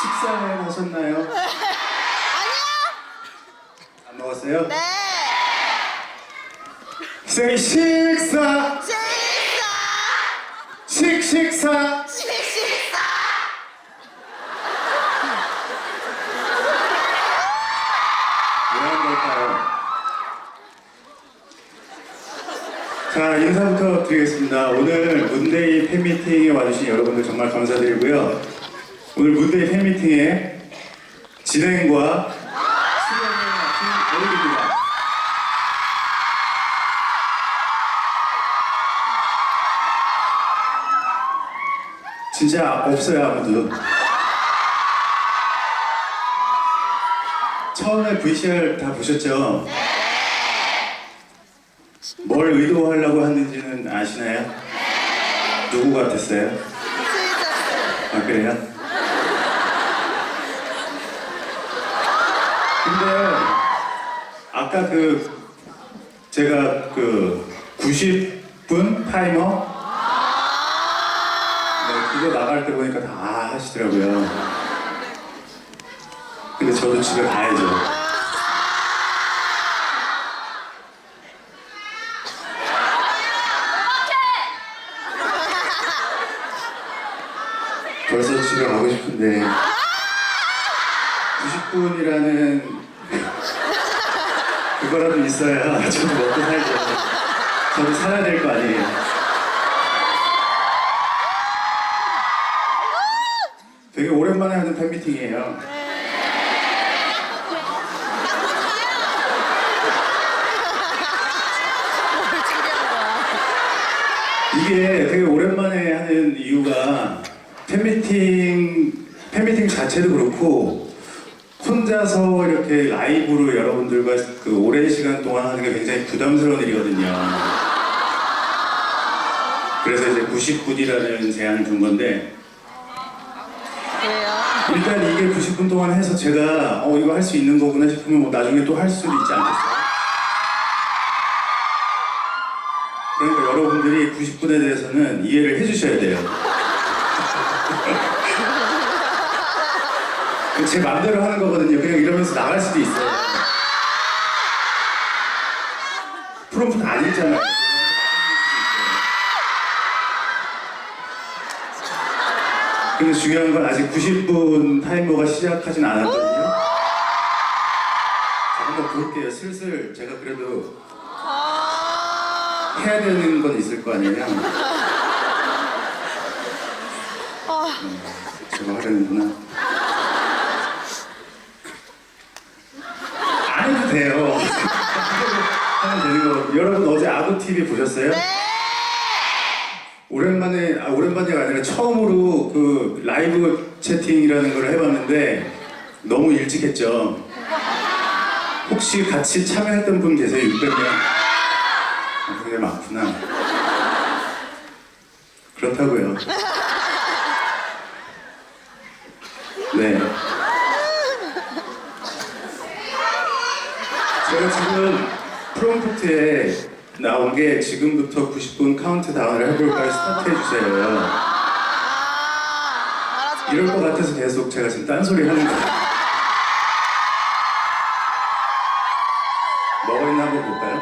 식사는 하셨나요? 아니요. 안 먹었어요? 네. 생 식사 식사. 식식사 식식사. 왜한 걸까요? 자 인사부터 드리겠습니다. 오늘 문데이 팬미팅에 와주신 여러분들 정말 감사드리고요. 오늘 문데이 팬미팅의 진행과 수련을 맡은 에릭입니다. 진짜 없어요 아무도. 처음에 VCR 다 보셨죠? 뭘 의도하려고 하는지는 아시나요? 누구 같았어요? 아 그래요? 근데 아까 그 제가 그 90분 타이머 네, 그거 나갈 때 보니까 다 하시더라고요. 근데 저도 집에 가야죠. 벌써 집에 가고 싶은데 90분이라는 그거라도 있어야 저도 먹고 살죠. 저도 살아야 될 거 아니에요. 되게 오랜만에 하는 팬미팅이에요. 이게 되게 오랜만에 하는 이유가 팬미팅 팬미팅 자체도 그렇고 혼자서 이렇게 라이브로 여러분들과 그 오랜 시간 동안 하는 게 굉장히 부담스러운 일이거든요. 그래서 이제 90분이라는 제안을 준 건데? 일단 이게 90분 동안 해서 제가 어 이거 할 수 있는 거구나 싶으면 뭐 나중에 또 할 수도 있지 않겠어요? 그러니까 여러분들이 90분에 대해서는 이해를 해주셔야 돼요. 제 마음대로 하는 거거든요. 그냥 이러면서 나갈 수도 있어요. 프롬프트 안 읽잖아요. 근데 중요한 건 아직 90분 타이머가 시작하진 않았거든요. 자, 한번 볼게요. 슬슬 제가 그래도 아. 해야 되는 건 있을 거 아니에요. 아. 음, 저거 하려는구나. 되는 거. 여러분 어제 아구 TV 보셨어요? 네. 오랜만에 아 오랜만이가 아니라 처음으로 그 라이브 채팅이라는 걸 해봤는데 너무 일찍 했죠. 혹시 같이 참여했던 분 계세요? 600명? 아, 그게 많구나. 그렇다고요. 네. 제가 지금 프롬프트에 나온 게 지금부터 90분 카운트다운을 해볼까요? 스타트 해주세요. 아. 이럴 것 같아서 계속 제가 지금 딴소리 하는 거예요. 뭐가 있나 한번 볼까요?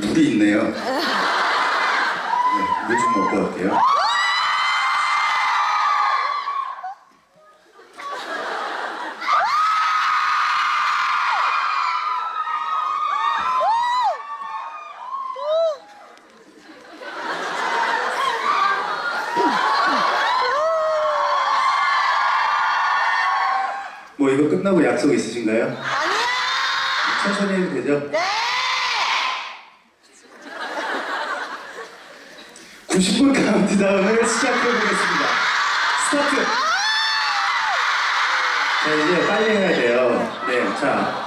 물이 있네요. 네, 물좀 먹고 갈게요. 뭐 이거 끝나고 약속 있으신가요? 아니야. 천천히 해도 되죠? 네. 90분 카운트다운을 시작해보겠습니다. 스타트! 자, 이제 빨리 해야 돼요. 네, 자.